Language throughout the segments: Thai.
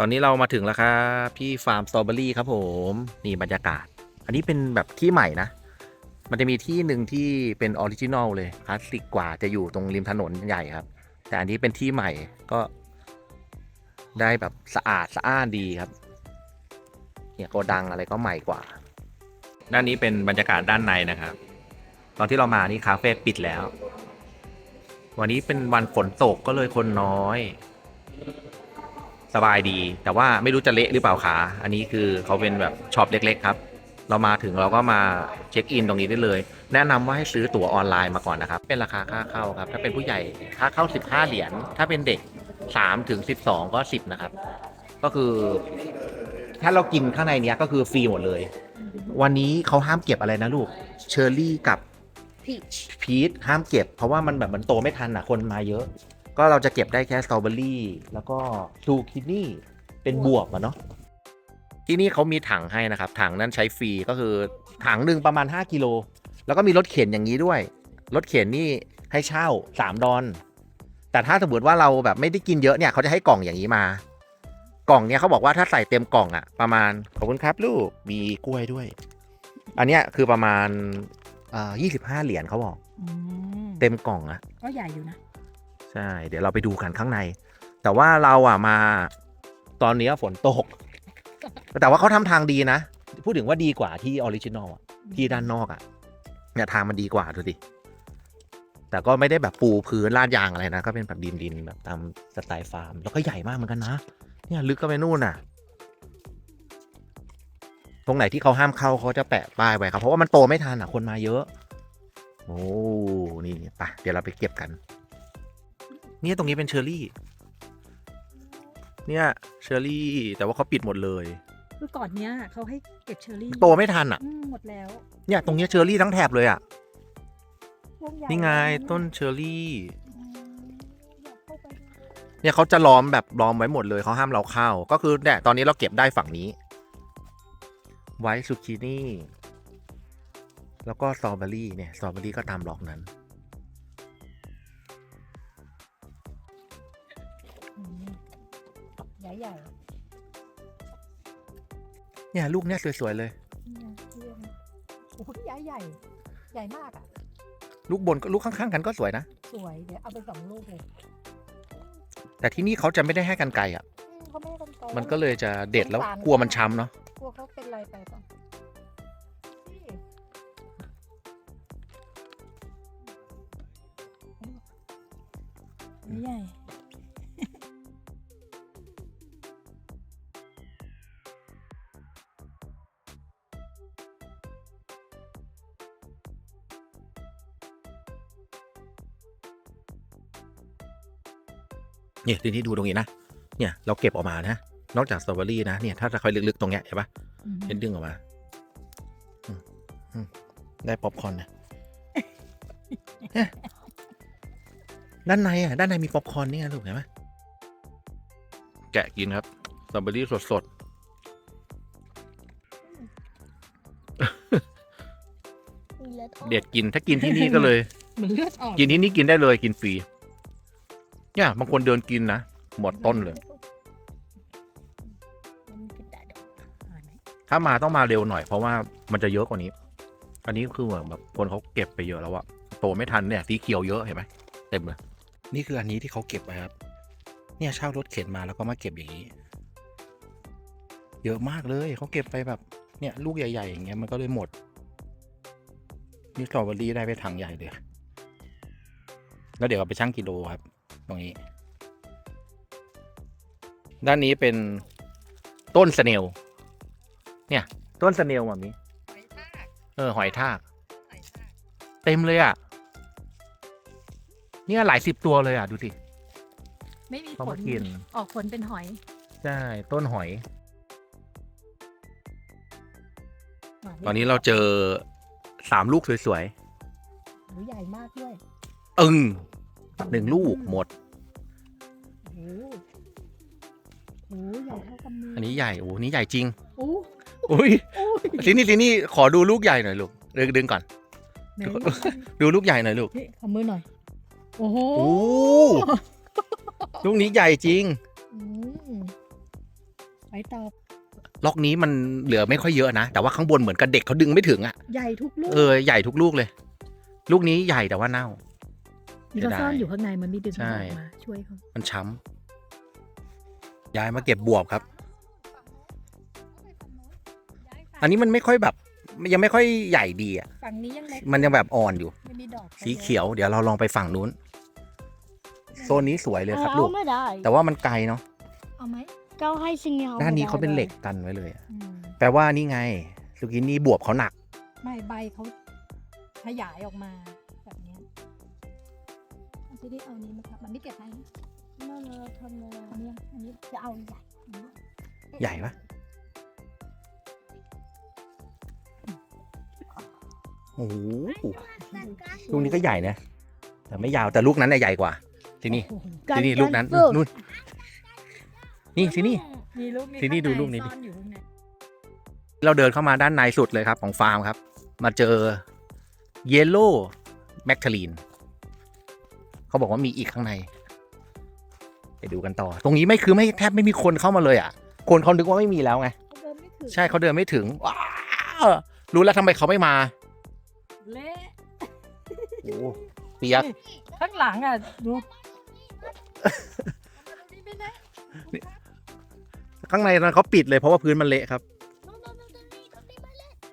ตอนนี้เรามาถึงแล้วครับที่ฟาร์มสตรอเบอรี่ครับผมนี่บรรยากาศ อันนี้เป็นแบบที่ใหม่นะ มันจะมีที่หนึ่งที่เป็นออริจินอลเลยคลาสสิกกว่าจะอยู่ตรงริมถนนใหญ่ครับ แต่อันนี้เป็นที่ใหม่ก็ได้แบบสะอาดสะอ้านดีครับ เนี่ยโกดังอะไรก็ใหม่กว่า ด้านนี้เป็นบรรยากาศด้านในนะครับ ตอนที่เรามานี่คาเฟ่ปิดแล้ว วันนี้เป็นวันฝนตกก็เลยคนน้อย สบายดี แต่ว่าไม่รู้จะเละหรือเปล่าขา อันนี้คือเขาเป็นแบบช็อปเล็ก ๆ ครับ เรามาถึงเราก็มาเช็คอินตรงนี้ได้เลย แนะนำว่าให้ซื้อตั๋วออนไลน์มาก่อนนะครับ เป็นราคาค่าเข้าครับ ถ้าเป็นผู้ใหญ่ค่าเข้า 15 เหรียญ ถ้าเป็นเด็ก3ถึง12 ก็ 10 นะครับ ก็คือ ถ้าเรากินข้างในเนี้ยก็คือฟรีหมดเลย วันนี้เขาห้ามเก็บอะไรนะลูก เชอร์รี่กับพีชพีชห้ามเก็บ เพราะว่ามันแบบมันโตไม่ทันอะ คนมาเยอะ ก็เราจะเก็บได้แค่สตรอเบอรี่แล้วก็ซูกินี่เป็นบวบอะเนาะที่นี่เขามีถังให้นะครับ ถังนั้นใช้ฟรีก็คือถังหนึ่งประมาณ 5กิโลแล้วก็มีรถเข็นอย่างนี้ด้วย รถเข็นนี่ให้เช่า 3 ดอนแต่ถ้าสมมติว่าเราแบบไม่ได้กินเยอะเนี่ยเขาจะให้กล่องอย่างนี้มา กล่องเนี่ยเขาบอกว่าถ้าใส่เต็มกล่องอะประมาณขอบคุณครับลูกมีกล้วยด้วย อันเนี้ยคือประมาณอ่า25เหรียญเขาบอกอืมเต็มกล่องอะก็ใหญ่อยู่นะใช่ เดี๋ยวเราไปดูกันข้างใน แต่ว่าเราอะมา ตอนนี้ฝนตก แต่ว่าเขาทำทางดีนะ พูดถึงว่าดีกว่าที่ออริจินอลอะ ที่ด้านนอกอะ เนี่ยทางมันดีกว่าดูดิ แต่ก็ไม่ได้แบบปูพื้นลาดยางอะไรนะ ก็เป็นแบบดินดินๆแบบตามสไตล์ฟาร์ม แล้วก็ใหญ่มากเหมือนกันนะ เนี่ยลึกก็ไปนู่นน่ะ ตรงไหนที่เขาห้ามเข้าเขาจะแปะป้ายไว้ครับ เพราะว่ามันโตไม่ทันอะ คนมาเยอะ โอ้ นี่ไปเดี๋ยวเราไปเก็บกัน เนี่ยตรงนี้เป็นเชอร์รี่ เนี่ยเชอร์รี่ แต่ว่าเขาปิดหมดเลย คือก่อนเนี้ยเขาให้เก็บเชอร์รี่โตไม่ทันอะ อืมหมดแล้วเนี่ยตรงเนี้ยเชอร์รี่ทั้งแถบเลยอะพวกใหญ่นี่ไงแล้วะต้นเชอร์รี่ อืมอยากเข้าไปดูเนี่ยเขาจะล้อมแบบล้อมไว้หมดเลยเขาห้ามเราเข้า ก็คือเนี่ยตอนนี้เราเก็บได้ฝั่งนี้ ไว้ซูกินี่ แล้วก็สตรอเบอรี่เนี่ยสตรอเบอรี่ก็ตามล็อกนั้น ใหญ่ใหญ่เนี่ยลูกเนี่ยสวยๆเลยนี่ไงเรียกนะโอ้โหใหญ่ใหญ่ ใหญ่มากอะ ลูกบนก็ลูกข้างๆกันก็สวยนะ สวย เดี๋ยวเอาไปสองลูกเลยแต่ที่นี่เขาจะไม่ได้ให้กันไกลอะ อืมเขาไม่ให้กันโต มันก็เลยจะเด็ดแล้วสงสาร กลัวมันช้ำเนาะกลัวเขาเป็นไรไปป่ะนี่ใหญ่ เนี่ยทีนี้ดูตรงนี้นะ เนี่ยเราเก็บออกมานะ นอกจากสตรอเบอรี่นะ เนี่ยถ้าจะคอยลึกๆตรงเนี้ยเห็นปะอืมเห็นดึงออกมาอืมอืมได้ป๊อปคอร์นนะเนี่ยด้านในอะ ด้านในมีป๊อปคอร์นนี่ไงลูกเห็นไหมแกะกินครับสตรอเบอรี่สดมีลือออกๆเด็ดกินถ้ากินที่นี่ก็เลยเหมือนเลือดออกกินที่นี่กินได้เลยกินฟรี เนี่ยบางคนเดินกินนะหมดต้นเลย ถ้ามาต้องมาเร็วหน่อยเพราะว่ามันจะเยอะกว่านี้ อันนี้คือเหมือนแบบคนเขาเก็บไปเยอะแล้วอะโตไม่ทันเนี่ยสีเขียวเยอะเห็นไหมเต็มเลยนี่คืออันนี้ที่เขาเก็บไว้ครับ เนี่ยเช่ารถเข็นมาแล้วก็มาเก็บอย่างนี้ เยอะมากเลยเขาเก็บไปแบบเนี่ยลูกใหญ่ ๆ อย่างเงี้ยมันก็เลยหมดนี่สตรอเบอรี่ได้ไปถังใหญ่เลย แล้วเดี๋ยวเอาไปชั่งกิโลครับ ตรงนี้ ด้านนี้เป็นต้นสเนลเนี่ย ต้นสเนลแบบนี้หอยทากเออหอยทากหอยทาก เต็มเลยอะ เนี่ยหลายสิบตัวเลยอะ ดูสิไม่มีเขาผมาลกินออกผลเป็นหอย ใช่ ต้นหอยหวานตอนนี้เราเจอสามลูกสวยหรือใหญ่มากด้วยๆอึ้ง หนึ่งลูกหมด โอ้โหโอ้โหใหญ่เท่ากำมืออัอันนี้ใหญ่โอ้โหนี่ใหญ่จริง โอ้อุ้ยโอ้ยทีนี่ทีนี่ขอดูลูกใหญ่หน่อยลูกดึงดึงก่อน ไหนดูลูกใหญ่หน่อยลูกนี่ขอมือหน่อย โอ้โหโอ้ลูกนี้ใหญ่จริง อืมต่อล็อกนี้มันเหลือไม่ค่อยเยอะนะ แต่ว่าข้างบนเหมือนกับเด็กเขาดึงไม่ถึงอะใหญ่ทุกลูก เออใหญ่ทุกลูกเลย ลูกนี้ใหญ่แต่ว่าเน่า นี่เขาซ่อนอยู่ข้างในมันไม่ดึงใช่ออกมาช่วยเขามันช้ำย้ายมาเก็บบวบครับ อันนี้มันไม่ค่อยแบบ ยังไม่ค่อยใหญ่ดีอะฝั่งนี้ยังเล็กมันยังแบบอ่อนอยู่ไม่มีดอกสีเขียวเดี๋ยวเราลองไปฝั่งนู้น โซนนี้สวยเลยครับเอาลูกไม่ได้แต่ว่ามันไกลเนาะเอาไหมเจ้าให้สิ่งนี้ด้านนี้เขาเป็นเหล็กไม่ได้กันไว้เลยอะอืมแปลว่านี่ไงสุกินี่บวบเขาหนัก ไม่ใบเขาขยายออกมาแบบเนี้ย เอาทีนี้เอานี้มาครับมันไม่เก็บไหมไม่ไม่ทำเลยอันนี้อันนี้จะเอาใหญ่ใหญ่ปะโอ้โหลูกนี้ก็ใหญ่นะแต่ไม่ยาวแต่ลูกนั้นน่ะใหญ่กว่าที่นี่โอ้โหที่นี่ลูกนั้นสู้นู่นนี่ที่นี่มีลูกนี้ทีนี้ดูข้างใลูกนี้ดิซ่อนอยู่ข้างในเราเดินเข้ามาด้านในสุดเลยครับของฟาร์มครับ มาเจอเยลโล่แมคทาลีน เขาบอกว่ามีอีกข้างใน ไปดูกันต่อ ตรงนี้ไม่คือไม่แทบไม่มีคนเข้ามาเลยอะ คนเขานึกว่าไม่มีแล้วไงเขาเดินไม่ถึงใช่เขาเดินไม่ถึงว้าวรู้แล้วทำไมเขาไม่มาเละโอ้เปียก ข้างหลังอะดูข้างในนั้นเขาปิดเลยเพราะว่าพื้นมันเละครับ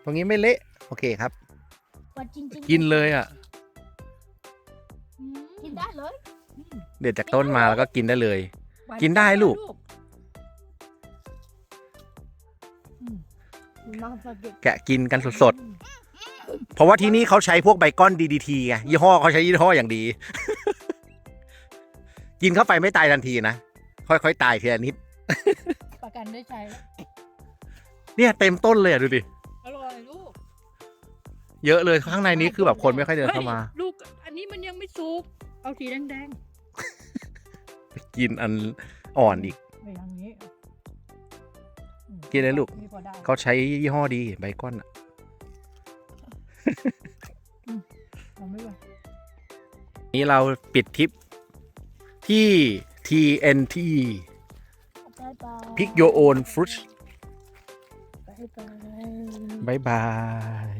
ตรงนี้ไม่เละ โอเคครับว่าจริงๆกินเลยอะอืม กินได้เลยเด็ดจากต้นมาแล้วก็กินได้เลย กินได้ลูกอืมมาสเก็ตแกะกินกันสดๆ เพราะว่าที่นี่เขาใช้พวกไบคอน DDT ไงยี่ห้อเขาใช้ยี่ห้ออย่างดี กินเข้าไปไม่ตายทันทีนะ ค่อยๆ ตายทีละนิด ประกันได้ใช้แล้วเนี่ยเต็มต้นเลยอะดูดิ อร่อยลูก เยอะเลยข้างในนี้คือแบบคนไม่ค่อยเดินเข้ามาฮ้ยลูก อันนี้มันยังไม่สุก เอาสีแดงกินอันอ่อนอีก ๆไปทางนี้อืมกินเลยลูก นี่พอได้เขาใช้ยี่ห้อดีไบคอนอะเอาไม่ไหวนี่เราปิดทริปที่ TNT บายบาย Pick Your Own Fruit บายบาย บายบาย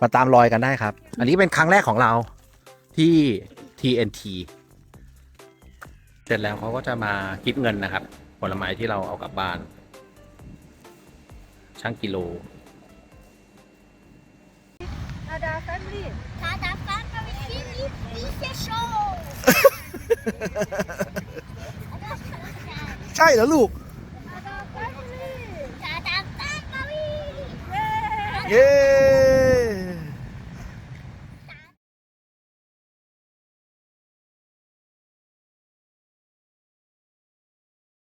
มาตามรอยกันได้ครับ อันนี้เป็นครั้งแรกของเรา ที่ TNT เสร็จแล้วเขาก็จะมาคิดเงินนะครับ ผลไม้ที่เราเอากลับบ้าน ช่างกิโลอช่แลี่ใช่เหรอลูกเย้